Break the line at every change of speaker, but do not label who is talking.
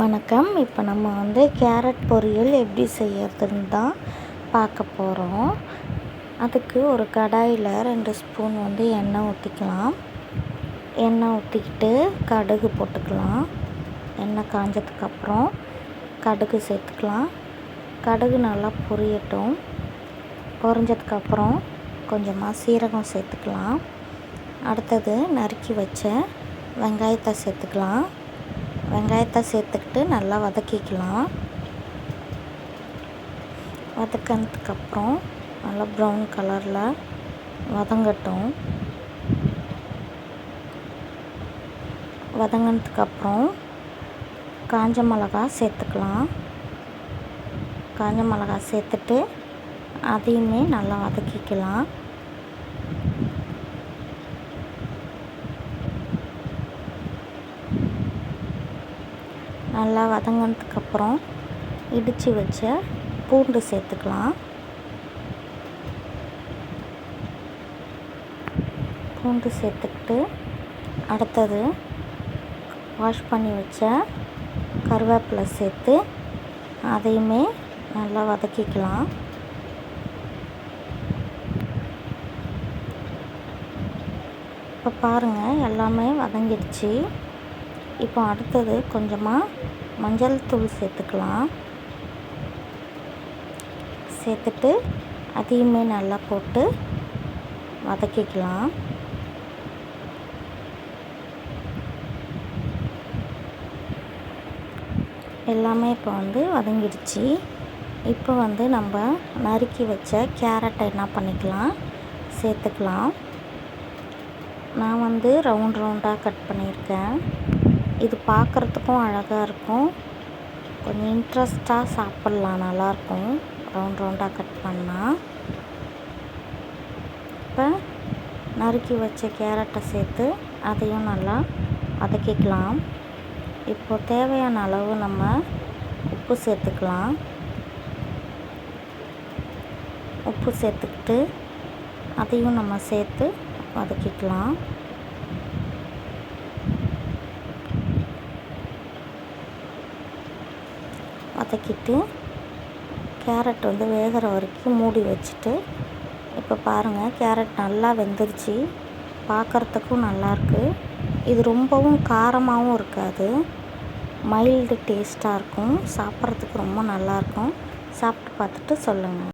வணக்கம். இப்போ நம்ம வந்து கேரட் பொரியல் எப்படி செய்யறதுன்னு தான் பார்க்க போகிறோம் அதுக்கு ஒரு கடாயில் ரெண்டு ஸ்பூன் வந்து எண்ணெய் ஊற்றிக்கலாம் எண்ணெய் ஊற்றிக்கிட்டு கடுகு போட்டுக்கலாம். எண்ணெய் காஞ்சதுக்கப்புறம் கடுகு சேர்த்துக்கலாம். கடுகு நல்லா பொரியட்டும். பொரிஞ்சதுக்கப்புறம் கொஞ்சமாக சீரகம் சேர்த்துக்கலாம். அடுத்தது நறுக்கி வச்ச வெங்காயத்தை சேர்த்துக்கலாம். வெங்காயத்தை சேர்த்துக்கிட்டு நல்லா வதக்கிக்கலாம். வதக்கினதுக்கப்புறம் நல்லா ப்ரௌன் கலரில் வதங்கட்டும். வதங்கினதுக்கப்புறம் காஞ்ச மிளகா சேர்த்துக்கலாம். காஞ்ச மிளகா சேர்த்துட்டு அதையுமே நல்லா வதக்கிக்கலாம். நல்லா வதங்கினதுக்கப்புறம் இடித்து வச்ச பூண்டு சேர்த்துக்கலாம். பூண்டு சேர்த்துக்கிட்டு அடுத்தது வாஷ் பண்ணி வச்ச கருவேப்பிலை சேர்த்து அதையுமே நல்லா வதக்கிக்கலாம். இப்போ பாருங்கள் எல்லாமே வதங்கிடுச்சு. இப்போ அடுத்தது கொஞ்சமாக மஞ்சள் தூள் சேர்த்துக்கலாம். சேர்த்துட்டு அதையுமே நல்லா போட்டு வதக்கிக்கலாம். எல்லாமே இப்போ வந்து வதங்கிடுச்சு. இப்போ வந்து நம்ம நறுக்கி வச்ச கேரட்டை என்ன பண்ணிக்கலாம்? சேர்த்துக்கலாம். நான் வந்து ரவுண்ட் ரவுண்டாக கட் பண்ணியிருக்கேன். இது பார்க்குறதுக்கும் அழகாக இருக்கும். கொஞ்சம் இன்ட்ரெஸ்ட்டாக சாப்பிட்லாம் நல்லாயிருக்கும். ரவுண்ட் ரவுண்டாக கட் பண்ணால் இப்போ நறுக்கி வச்ச கேரட்டை சேர்த்து அதையும் நல்லா வதக்கிக்கலாம். இப்போ தேவையான அளவு நம்ம உப்பு சேர்த்துக்கலாம். உப்பு சேர்த்துக்கிட்டு அதையும் நம்ம சேர்த்து வதக்கிக்கலாம். வதக்கிட்டு கேரட் வந்து வேகிற வரைக்கும் மூடி வச்சுட்டு இப்போ பாருங்கள் கேரட் நல்லா வெந்துருச்சு. பார்க்குறதுக்கும் நல்லாயிருக்கு இது ரொம்பவும் காரமாகவும் இருக்காது. மைல்டு டேஸ்ட்டாக இருக்கும். சாப்பிட்றதுக்கு ரொம்ப நல்லாயிருக்கும் சாப்பிட்டு பார்த்துட்டு சொல்லுங்கள்